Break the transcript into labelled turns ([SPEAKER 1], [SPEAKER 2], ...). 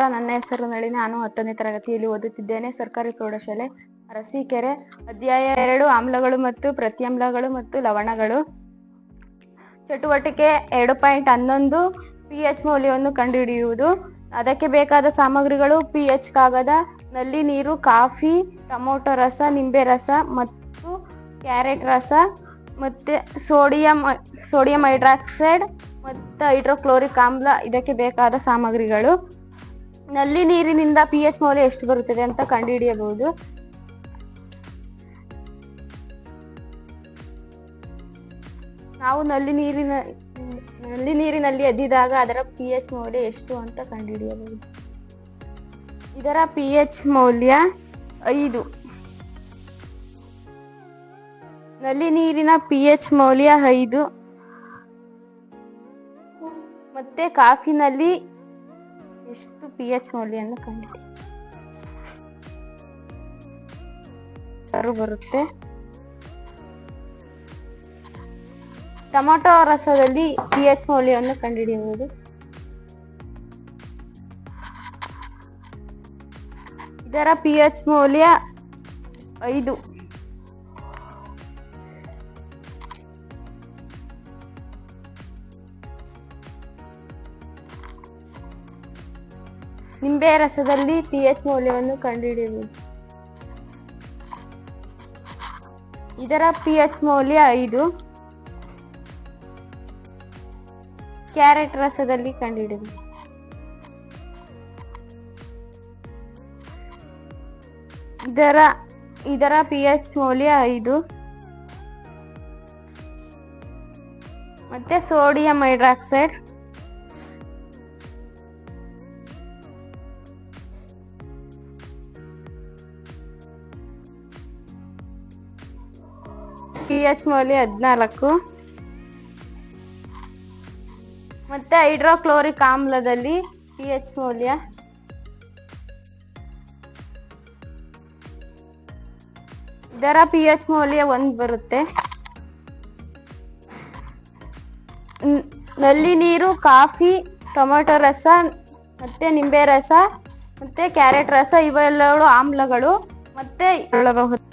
[SPEAKER 1] ನನ್ನ ಹೆಸರು ನಳಿ ನಾನು ಹತ್ತನೇ ತರಗತಿಯಲ್ಲಿ ಓದುತ್ತಿದ್ದೇನೆ. ಸರ್ಕಾರಿ ಪ್ರೌಢಶಾಲೆ, ಅರಸೀಕೆರೆ. ಅಧ್ಯಾಯ ಎರಡು, ಆಮ್ಲಗಳು ಮತ್ತು ಪ್ರತ್ಯಾಮ್ಲಗಳು ಮತ್ತು ಲವಣಗಳು. ಚಟುವಟಿಕೆ ಎರಡು ಪಾಯಿಂಟ್ ಹನ್ನೊಂದು, ಪಿ ಎಚ್ ಮೌಲ್ಯವನ್ನು ಕಂಡುಹಿಡಿಯುವುದು. ಅದಕ್ಕೆ ಬೇಕಾದ ಸಾಮಗ್ರಿಗಳು ಪಿ ಎಚ್ ಕಾಗದ, ನಲ್ಲಿ ನೀರು, ಕಾಫಿ, ಟೊಮೊಟೊ ರಸ, ನಿಂಬೆ ರಸ ಮತ್ತು ಕ್ಯಾರೆಟ್ ರಸ ಮತ್ತೆ ಸೋಡಿಯಂ ಸೋಡಿಯಂ ಹೈಡ್ರಾಕ್ಸೈಡ್ ಮತ್ತು ಹೈಡ್ರೋಕ್ಲೋರಿಕ್ ಆಮ್ಲ ಇದಕ್ಕೆ ಬೇಕಾದ ಸಾಮಗ್ರಿಗಳು. ನಲ್ಲಿ ನೀರಿನಿಂದ ಪಿ ಎಚ್ ಮೌಲ್ಯ ಎಷ್ಟು ಬರುತ್ತದೆ ಅಂತ ಕಂಡುಹಿಡಿಯಬಹುದು. ನಾವು ನಲ್ಲಿ ನೀರಿನ, ನಲ್ಲಿ ನೀರಿನಲ್ಲಿ ಎದ್ದಿದಾಗ ಅದರ ಪಿ ಎಚ್ ಮೌಲ್ಯ ಎಷ್ಟು ಅಂತ ಕಂಡುಹಿಡಿಯಬಹುದು. ಇದರ ಪಿ ಎಚ್ ಮೌಲ್ಯ ಐದು. ನಲ್ಲಿ ನೀರಿನ ಪಿ ಎಚ್ ಮೌಲ್ಯ ಐದು. ಮತ್ತೆ ಕಾಫಿನಲ್ಲಿ ಎಷ್ಟು ಪಿ ಎಚ್ ಮೌಲ್ಯವನ್ನು ಕಂಡು ಬರುತ್ತೆ? ಟೊಮೊಟೊ ರಸದಲ್ಲಿ ಪಿ ಎಚ್ ಮೌಲ್ಯವನ್ನು ಕಂಡುಹಿಡಿಯಬಹುದು. ಇದರ ಪಿ ಎಚ್ ಮೌಲ್ಯ ಐದು. ನಿಂಬೆ ರಸದಲ್ಲಿ ಪಿ ಎಚ್ ಮೌಲ್ಯವನ್ನು ಕಂಡುಹಿಡಿಯಬೇಕು. ಇದರ ಪಿ ಎಚ್ ಮೌಲ್ಯ ಐದು. ಕ್ಯಾರೆಟ್ ರಸದಲ್ಲಿ ಕಂಡುಹಿಡಿಯಬೇಕು. ಇದರ ಇದರ ಪಿ ಎಚ್ ಮೌಲ್ಯ ಐದು. ಮತ್ತೆ ಸೋಡಿಯಂ ಹೈಡ್ರಾಕ್ಸೈಡ್ ಪಿ ಎಚ್ ಮೌಲ್ಯ ಹದಿನಾಲ್ಕು. ಮತ್ತೆ ಹೈಡ್ರೋಕ್ಲೋರಿಕ್ ಆಮ್ಲದಲ್ಲಿ ಪಿ ಎಚ್ ಮೌಲ್ಯ. ಇದರ ಪಿ ಎಚ್ ಮೌಲ್ಯ ಒಂದು ಬರುತ್ತೆ. ನಲ್ಲಿ ನೀರು, ಕಾಫಿ, ಟೊಮೆಟೊ ರಸ, ಮತ್ತೆ ನಿಂಬೆ ರಸ, ಮತ್ತೆ ಕ್ಯಾರೆಟ್ ರಸ ಇವೆಲ್ಲಗಳು ಆಮ್ಲಗಳು, ಮತ್ತೆ ಹೇಳಬಹುದು